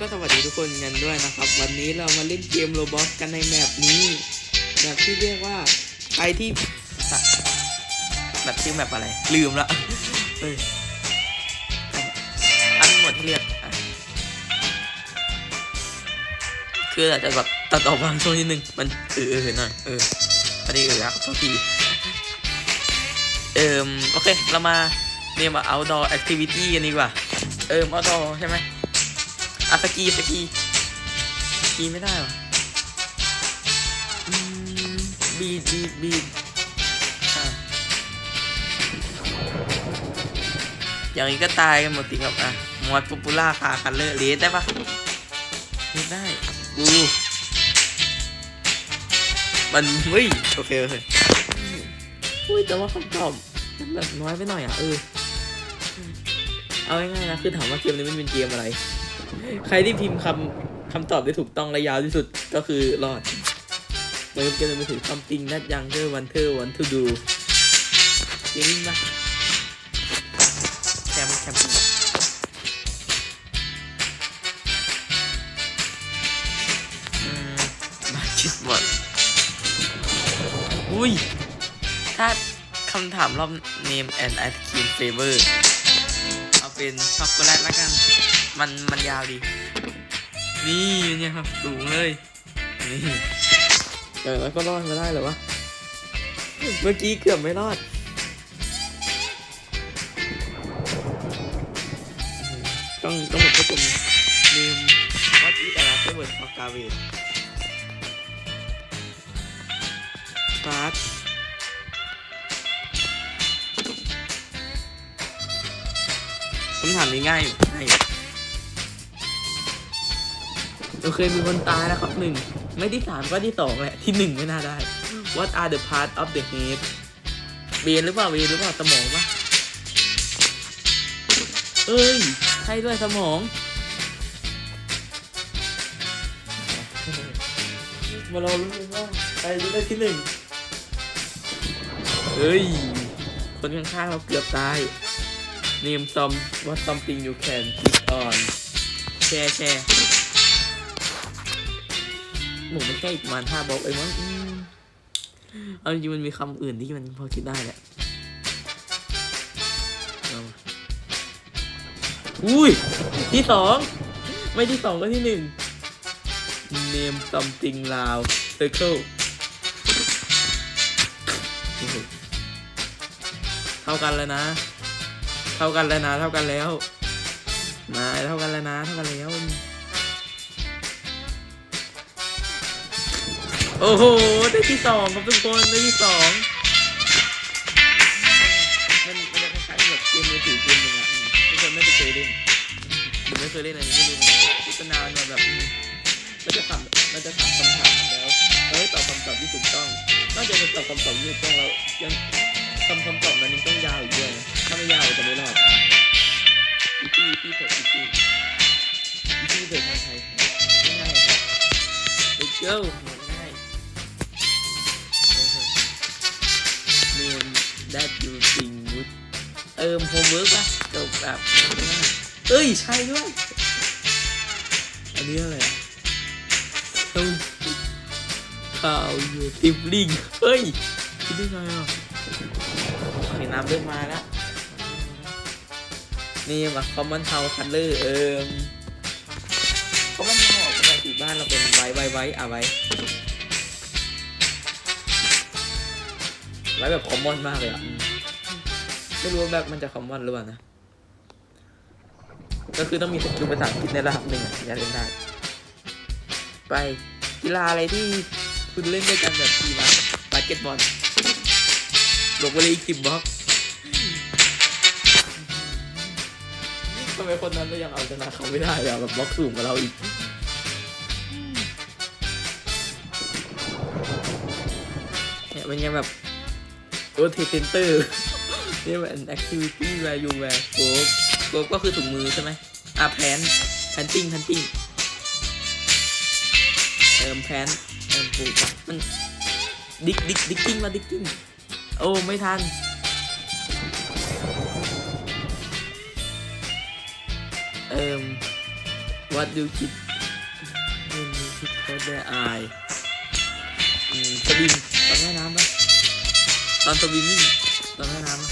ก็สวัสดีทุกคนกันด้วยนะครับ วันนี้เรามาเล่นเกมโรบอทกันในแมปนี้แบบที่เรียกว่าใครที่แบบชื่อแมปอะไร ลืมละเอ้ยอันหมดที่เรียกคืออาจจะแบบตัดออกบางช่วงนิดนึง มันเออเออหน่อยเออพอดีเออครับทุกทีเอิมโอเค เรามาเนี่ยมา outdoor activity กันดีกว่า เอิม outdoor ใช่ไหม อะสกีสกีสกีไม่ได้หรออืมบีดบีดบีดอะอย่างนี้ก็ตายกันหมดสิครับอะมอดป๊อปปูล่าคาคันเลอร์เลสได้ปะเลสได้ดูมันเฮ้ยโอเคโอเคอุ้ยแต่ว่าคำตอบมันแบบน้อยไปหน่อยอะเออเอาง่ายๆนะคือถามว่าเกมนี้มันเป็นเกมอะไร ใครที่พิมพ์คำคำตอบได้ถูกต้องและยาวที่สุดก็คือรอดเหมือนกับเกมมือถือ something that younger wonder want to do เกมนี้มาแคมแคมอืมมาคิดหมดอุ้ย ถ้าคำถามรอบ name and ice cream flavor เอาเป็นช็อกโกแลตแล้วกัน มันมันยาวดี นี่เนี่ยครับสูงเลย นี่เออแล้วก็รอดมาได้เหรอวะ เมื่อกี้เกือบไม่รอด ต้องต้องบอกว่าผมลืมวัดอีแต่ละเฟเวิร์ดของกาเวทสตาร์ทคำถามนี้ง่ายอยู่ง่าย อยู่โอเคมีคนตายนะครับหนึ่งไม่ที่สามก็ที่สองแหละที่หนึ่งไม่น่าได้ What are the part of the head เบนหรือเปล่าเบนหรือเปล่าสมองปะเอ้ยใช่ด้วยสมองมาเรารู้กันว่าใครจะได้ที่หนึ่งเฮ้ย คนข้างๆเราเกือบตาย Name some what something you can click on แชร์แชร์ห มูมันแค่อีกประมาณห้าบล็อกเองมั้งเอาจริงมันมีคำอื่นที่มันพอคิดได้แหละอุ้ย ที่สองไม่ที่สองก็ที่หนึ่ง name something loud circle เท่ากันแล้วนะ เท่ากันแล้วนะ เท่ากันแล้วมาเท่ากันแล้วนะ เท่ากันแล้ว โอ้โห ได้ที่สองครับทุกคน ได้ที่สองมันมันจะคล้ายๆแบบเกมมือถือเกมหนึ่งอะทุกคนไม่เคยเล่นหรือไม่เคยเล่นอะไรนี้ไม่รู้เหมือนกันพิจารณามาแบบมันจะถามมันจะถามคำถามแล้วเอ้ยตอบคำตอบที่ถูกต้อง นอกจากจะตอบคำตอบที่ถูกต้องแล้วยังคำคำตอบนั้นยังต้องยาวอีกด้วยถ้าไม่ยาวจะไม่รอดอีพีอีพีเถอะอีพีอีพีเถอะทางไทยง่ายๆค รับ Let's go ง่าย name that you think would เติม homework ป่ะจบแบบเอ้ย ใช่ด้วย อันนี้อะไรอะต้องข่าวอยู่ทิปลิงเฮ้ย คิดได้ไงอะเห็นน้ำเริ่มมาแล้ว นี่มา common house color เอิม common house ปกติบ้านเราเป็นไว้ไว้ไว้อะไว้ ไว้แบบคอมมอนมากเลยอะอืมไม่รู้ว่าแบบมันจะคอมมอนหรือเปล่านะ ก็คือต้องมีสกิลภาษาอังกฤษในระดับหนึ่งอะถึงจะเล่นได้ ไปกีฬาอะไรที่คุณเล่นด้วยกันแบบทีมอะบาสเกตบอลลงไปเลยอีกสิบบล็อกทำไมคนนั้นเรายังเอาชนะเขาไม่ได้อะแบบบล็อกสูงกว่าเราอีกเนี่ยเป็นไงแบบ โรเทเซนเตอร์นี่มัน activity where you wear gloves gloves ก็คือถุงมือใช่ไหมอะแพนแพนติ้งแพนติ้งเติมแพนเติมปูมันดิกดิกดิกกิ้งมาดิกกิ้งโอ้ไม่ทันเอิม what do kids when you kids close their eye อืมสวิมตอนว่น้ำปะ ตอนสวิมมิ่งตอนว่ายน้ำปะ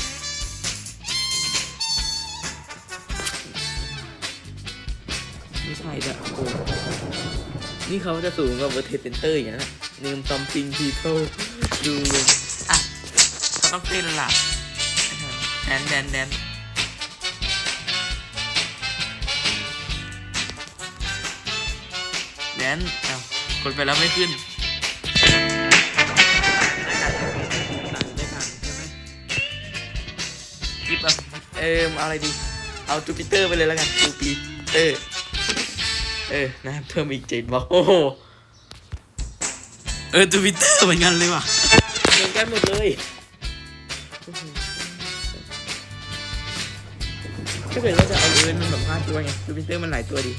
ไม่ใช่จ้ะโอ้นี่เขาจะสูงกว่าเวอร์เทสเซนเตอร์อย่างนั้นนะ name something people do อะเขาต้องเต้นและล่ะแดนแดนแดนแดนเอ้ากดไปแล้วไม่ขึ้น ออเอาอะไรดี เอาจูปิเตอร์ไปเลยแล้วกันจูปิเตอร์ เออ นะ เพิ่มอีกเจ็ดบอกโอ้โห เออทวิตเตอร์เหมือนกันเลยว่ะ เหมือนกันหมดเลยถ้าเกิดว่าจะเอาเอิร์นมันแบบห้าตัวไงจูปิเตอร์มันหลายตัวดี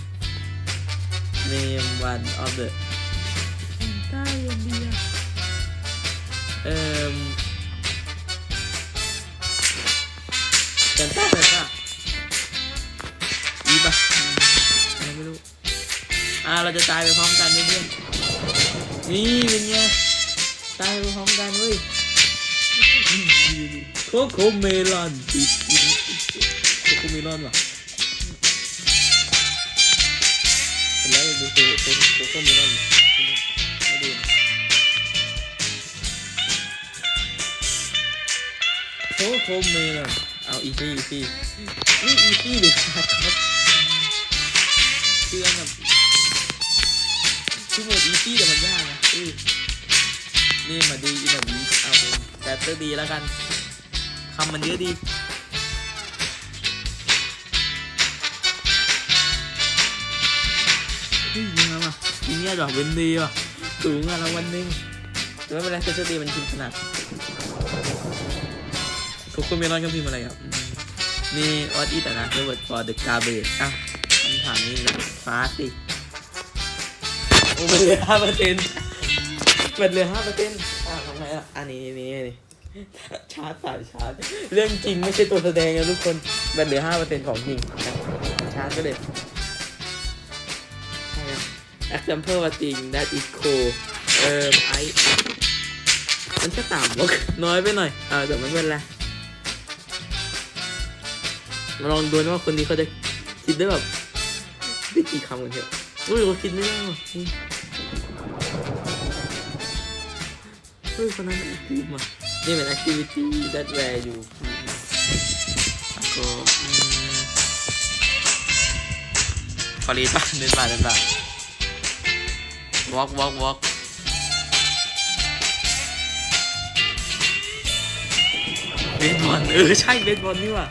name one of the ใต้อิ เราจะตายไปพร้อมกันเพื่อนๆนี่เป็นไงตายไปพร้อมกันเว้ยโคโคเมลอนโคโคเมลอนว่ะเห็นแล้วดูโคโคโคโคเมลอนมาดูโคโคเมลอนเอาอีซี่อีซี่นี่อีซี่หรือครับเชื่อแบบ คือหมดอีซี่แต่มันยากนะอือนี่มาดีอินวีเอาเป็นแต่เตอร์ดีแล้วกันคำมันเยอะดีเฮ้ยยังไงวะทีเนี้ยดอกเว้นดีว่ะสูงอะรางวัลหนึ่งแต่ไม่เป็นไรเตอร์ดีมันชิมขนาดทุกคนไม่ร้อนก็พิมพ์อะไรครับอืมนี่ออดอีแต่นะ the word for the garbage อะคำถามนี้เลยฟ้าสิโอ้ มันเหลือห้าเปอร์เซ็นต์มันเหลือห้าเปอร์เซ็นต์อ่าทำไงอะอันนี้นี่นี่ชาร์จสายชาร์จ เรื่องจริงไม่ใช่ตัวแสดงนะทุกคนมันเหลือห้าเปอร์เซ็นต์ของจริง ชาร์จก็เลยใช่ครับ example ว่าจริง that is cool เอ่อไอมันแค่ต่ำวะน้อยไปหน่อย เอ่าแต่ไม่เป็นไรมาลองดูนะว่าคนนี้เขาจะคิดได้แบบได้กี่คำกันเถอะ อุ้ยเขาคิดไม่ได้ว่ะอืมเฮ้ยคนนั้นอีกทีมอะนี่เป็น activity that where you แล้วก็อืมฟอรีป่ะเดินมาเดินมา walk walk walk เบสบอลเออใช่เบสบอลนี่ว่ะ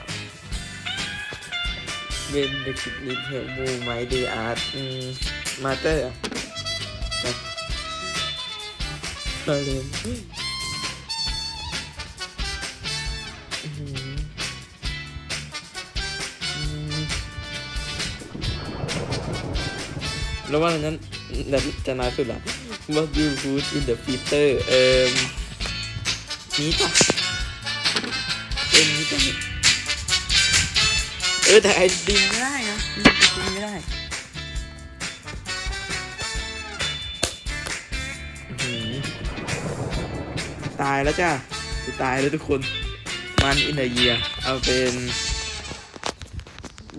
เบนเดคิดลิทเฮลมูไมเดอาร์ตอืมมาเตอร์อะเราเล่นอื้อหืออืมแล้วว่าอันนั้นนั้นจะน้อยสุดละ What do you put in the filter เอ่อนี้ป่ะเป็นนี้ป่ะ ออแต่ไอดินไม่ได้นะดินไม่ได้ตายแล้วจ้าจะตายแล้วทุกคน มันอินเดียเอาเป็น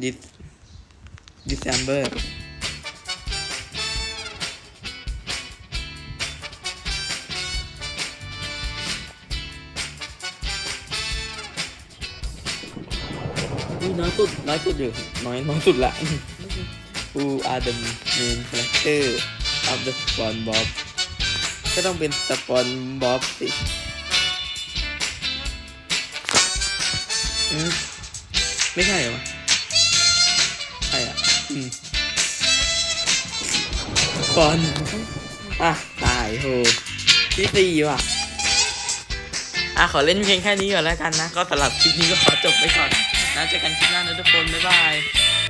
ดิส December นี่ น้อยสุดน้อยสุดอยู่น้อยน้อยสุดละ Who are the main character of the SpongeBob ก็ต้องเป็น SpongeBob สิไม่ใช่เหรอใช่อะอืมปอนอะ ตายโหที่สี่ว่ะอะ ขอเล่นเพียงแค่นี้ก่อนแล้วกันนะ ก็สำหรับคลิปนี้ก็ขอจบไปก่อน นะเจอกันคลิปหน้านะทุกคน บ๊ายบาย